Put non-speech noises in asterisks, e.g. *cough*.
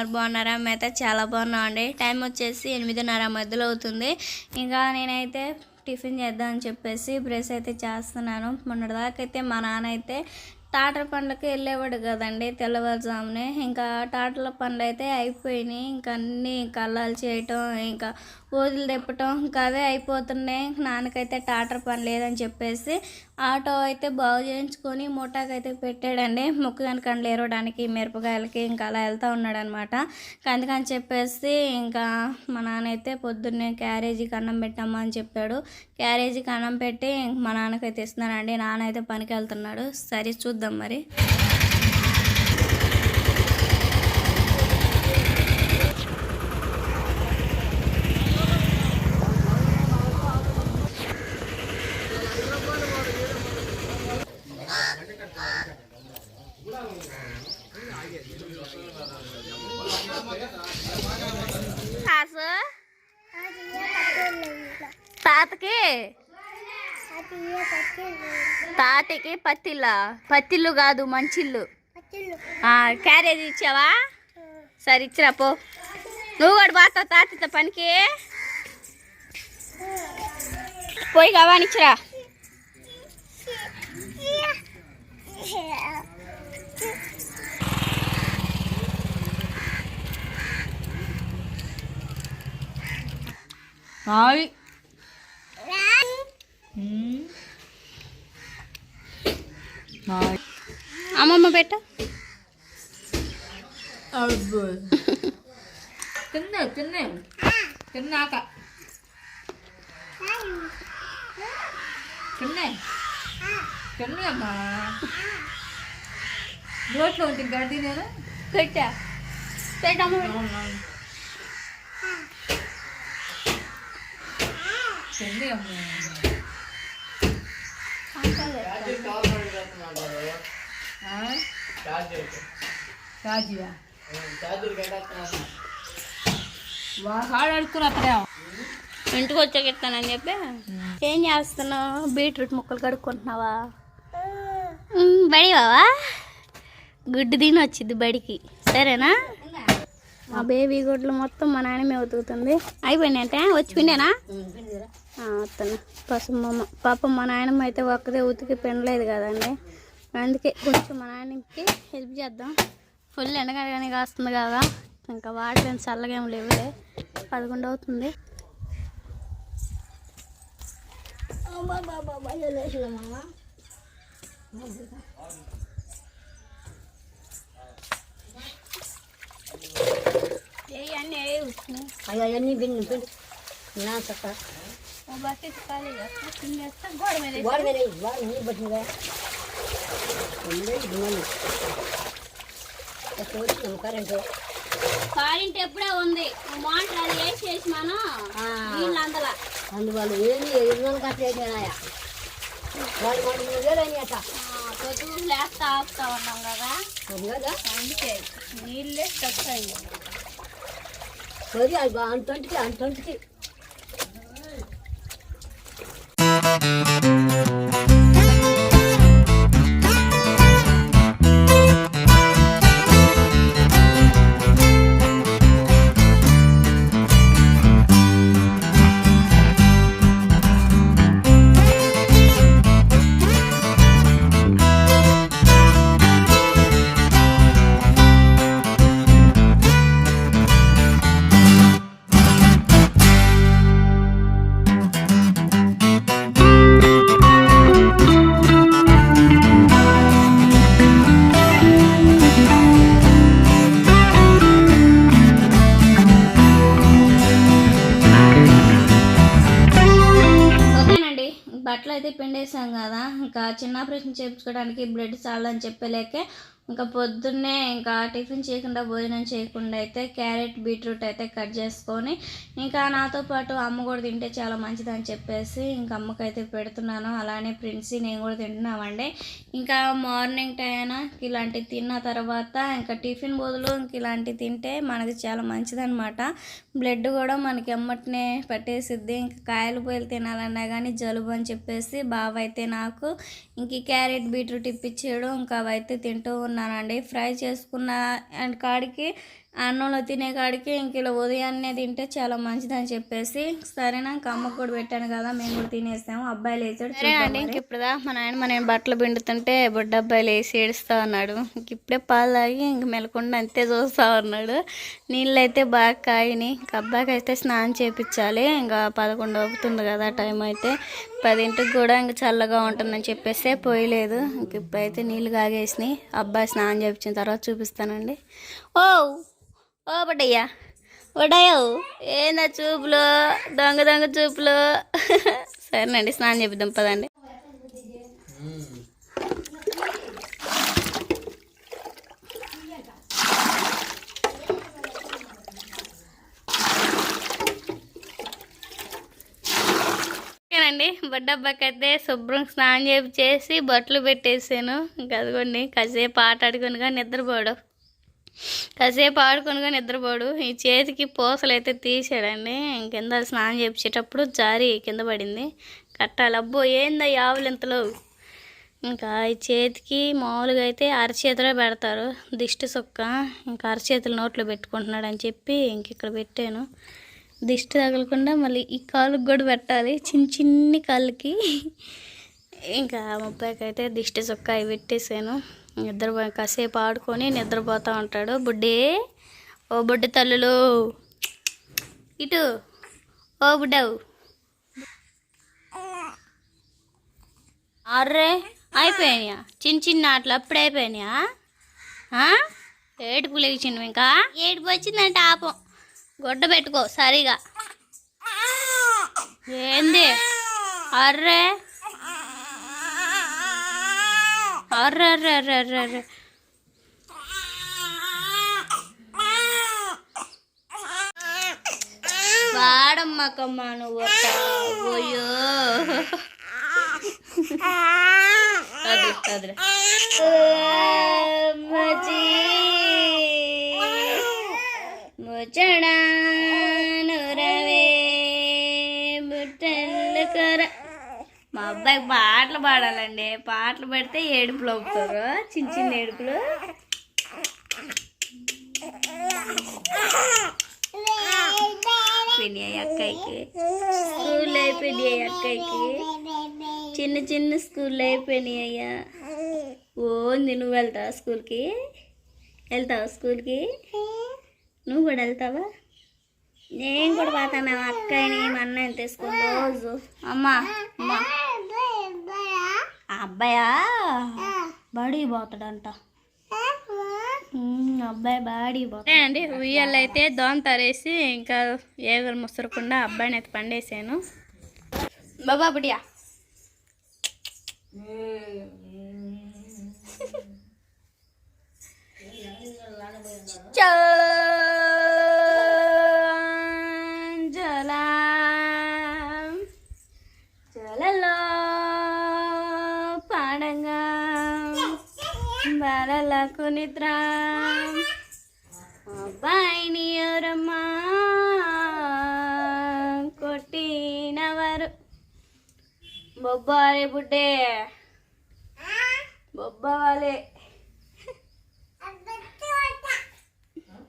ఉన్నారు. బాగున్నారా? మేమైతే చాలా బాగున్నామండి. టైం వచ్చేసి ఎనిమిదిన్నర మధ్యలో అవుతుంది. ఇంకా నేనైతే టిఫిన్ చేద్దామని చెప్పేసి బ్రష్ అయితే చేస్తున్నాను. మొన్నటిదాకైతే అయితే మా నాన్న అయితే టాటర్ పండ్లకి వెళ్ళేవాడు కదండి తెల్లవారుజామునే. ఇంకా టాటర్ల పండ్లు అయితే అయిపోయినాయి. ఇంకా అన్నీ కళ్ళాలు చేయటం ఇంకా ఊదులు తిప్పటం ఇంకా అవే అయిపోతున్నాయి. నాన్నకైతే టాటర్ పని లేదని చెప్పేసి ఆటో అయితే బాగు చేయించుకొని మూటాకైతే పెట్టాడండి. మొక్కగాని కండ్లు ఏరవడానికి మిరపకాయలకి ఇంకా అలా వెళ్తూ ఉన్నాడు అనమాట అందుకని చెప్పేసి ఇంకా మా నాన్న అయితే పొద్దున్నే క్యారేజీకి అన్నం పెట్టమ్మా అని చెప్పాడు. క్యారేజీకి అన్నం పెట్టి మా నాన్నకైతే ఇస్తున్నానండి. నాన్న అయితే పనికి వెళ్తున్నాడు. సరే చూద్దాం. మరి కాసు తాతకి తాతకి పత్తిల్లా పత్తిల్లు కాదు మంచిల్లు క్యారేజ్ ఇచ్చావా? సరే ఇచ్చిరా పో. నువ్వు కూడా బాగా తాతతో పనికి. పోయి కావానిచ్చిరా ఇచ్చిరా. అమ్మమ్మ పెట్ట అబ్బో తిన్నా తిన్నా తిన్నాక తిన్నా తిన్నామ్మా నోట్లో ఉంటుంది గడ్డి నేను పెట్టా పెట్టమ్మ తిన్నామ్మా వాడు అడుక్కుని ఇంటికి వచ్చాక ఇస్తానని చెప్పి ఏం చేస్తున్నావు? బీట్రూట్ ముక్కలు కడుక్కుంటున్నావా? బడి బావా? గుడ్డు తిని వచ్చింది బడికి. సరేనా? మా బేబీ గుడ్లు మొత్తం మా నాన్నమే ఉతుకుతుంది. అయిపోయింది అంటే వచ్చి పిండేనా? ఆ, వస్తున్నా పసుమమ్మ పాపం మా నాయనమ్మ అయితే ఒక్కదే ఉతికి పిండలేదు కదండి. అందుకే కొంచెం మా నాయనకి హెల్ప్ చేద్దాం. ఫుల్ ఎండగానే కాస్తుంది కదా. ఇంకా వాటర్ చల్లగా ఏం లేవులే. పదకొండు అవుతుంది. అవన్నీ బిన్ను నా బకెట్ ఖాళీ చేస్తా పిండేస్తా గోడ మీద. కరెంటు కాలింటి ఎప్పుడే ఉంది? మోటార్ అది మనం నీళ్ళు అందల అందువల్ల ఏమి వాళ్ళు మూడు వేలు అయినాయి అట్ట. పొద్దు లేస్తా ఆపుతా ఉన్నాం కదా. కదా. అందుకే నీళ్ళే అయింది సరి అది అంతొంటికి అంతొంటికి బట్టలు కదా. ఇంకా చిన్న ఆపరేషన్ చేయించుకోవడానికి బ్లడ్ చాలని చెప్పలేకే ఇంకా పొద్దున్నే ఇంకా టిఫిన్ చేయకుండా భోజనం చేయకుండా అయితే క్యారెట్ బీట్రూట్ అయితే కట్ చేసుకొని ఇంకా నాతో పాటు అమ్మ కూడా తింటే చాలా మంచిదని చెప్పేసి ఇంకా అమ్మకైతే పెడుతున్నాను. అలానే ఫ్రెండ్స్ నేను కూడా తింటున్నామండి. ఇంకా మార్నింగ్ టైం ఇలాంటివి తిన్న తర్వాత ఇంకా టిఫిన్ బదులు ఇంక ఇలాంటివి తింటే మనకి చాలా మంచిదనమాట బ్లడ్ కూడా మనకి ఎమ్మటనే పట్టేసిద్ది. ఇంకా కాయలు పోయలు తినాలన్నా కానీ జలుబు అని చెప్పేసి బావ అయితే నాకు ఇంక క్యారెట్ బీట్రూట్ ఇప్పించాడు ఇంకా అవైతే తింటూ చేసుకున్నానండి. ఫ్రై చేసుకున్న అండ్ కాడికి అన్నంలో తినే కాడికి ఇంక ఇలా ఉదయాన్నే తింటే చాలా మంచిదని చెప్పేసి సరేనా అమ్మకు కూడా పెట్టాను కదా మేము కూడా తినేసాము. అబ్బాయి లేచాడు సరేనండి ఇంక ఇప్పుడు మా నాయన మా నేను బట్టలు పిండుతుంటే బుడ్డ అబ్బాయి లేచి ఏడుస్తా ఉన్నాడు. ఇంక ఇప్పుడే పాలు తాగి ఇంక మెలకుండా అంతే చూస్తా ఉన్నాడు. నీళ్ళు అయితే బాగా కాయని ఇంక అబ్బాయికి అయితే స్నానం చేపించాలి ఇంకా పదకొండు అవుతుంది కదా టైం అయితే. పదింటికి కూడా ఇంక చల్లగా ఉంటుందని చెప్పేస్తే పోయలేదు. ఇంక ఇప్పుడైతే నీళ్ళు కాగేసినాయి. అబ్బాయి స్నానం చేపించిన తర్వాత చూపిస్తానండి. ఓ ఓ బడయ్యా వడయో ఏందా చూపులు? దొంగ దొంగ చూపులు. సరేనండి స్నానం చేపిద్దాం పదండి. ఓకేనండి శుభ్రం స్నానం చేసి చేసి బట్టలు పెట్టేసాను. ఇంకా అదిగోండి కాసేపు ఆట ఆడుకునిగా నిద్రపోడు కాసేపు ఆడుకునిగా నిద్రపోడు ఈ చేతికి పూసలు అయితే తీసాడండి కింద స్నానం చేపించేటప్పుడు జారి కింద పడింది. కట్టాలి. అబ్బో ఏందా ఆవులు ఇంతలో? ఇంకా ఈ చేతికి మామూలుగా అయితే అరచేతిలో పెడతారు. దిష్టి సొక్క. ఇంకా అరచేతులు నోట్లో పెట్టుకుంటున్నాడు అని చెప్పి ఇంక ఇక్కడ పెట్టాను. దిష్టి తగలకుండా మళ్ళీ ఈ కాలుకి కూడా పెట్టాలి. చిన్న చిన్ని కాళ్ళకి. ఇంకా ముప్పైకైతే అయితే దిష్టి చొక్క అవి పెట్టేసాను. నిద్ర కాసేపు ఆడుకొని నిద్రపోతూ ఉంటాడు. బుడ్డే. ఓ బుడ్డి తల్లులు. ఇటు. ఓ బుడ్డవు. అర్రే అయిపోయినాయా? చిన్న చిన్న ఆటలు అప్పుడే అయిపోయినాయా? ఏడుపు లేచిండు ఇంకా? ఏడుపు వచ్చిందంటే ఆపం. గుడ్డ పెట్టుకో సరిగా. ఏంది? అర్రే. అర్రే అర్రే అర్రే అర్రే అర్రే. వాడమ్మకమ్మా నువ్వు అదే *laughs* అదే కర మా అబ్బాయికి పాటలు పాడాలండి. పాటలు పెడితే ఏడుపులు అవుతారు. చిన్న చిన్న ఏడుపులు. అయిపోయినాయి అక్కయ్యకి. స్కూల్ అయిపోయినాయి అక్కయ్యకి. చిన్న చిన్న స్కూల్ అయిపోయినాయి అయ్యా. ఓంది నువ్వు వెళ్తావా స్కూల్కి? వెళ్తావా స్కూల్కి? నువ్వు కూడా వెళ్తావా? నేను కూడా పోతాను అక్కని మా అన్నయ్యని తీసుకుని రోజు. అమ్మా అబ్బాయా? బడికి పోతాడంట. అబ్బాయి బాడీ పోతాడు. అండి ఉయ్యాలు అయితే దోమ తరేసి ఇంకా ఏగలు ముసరకుండా అబ్బాయిని అయితే పండేసాను. బాబా బుడియా బాలకు నిద్ర అబ్బాయిని ఎవరమ్మా కొట్టినవారు. బొబ్బారే బుడ్డే. బొబ్బవాలే.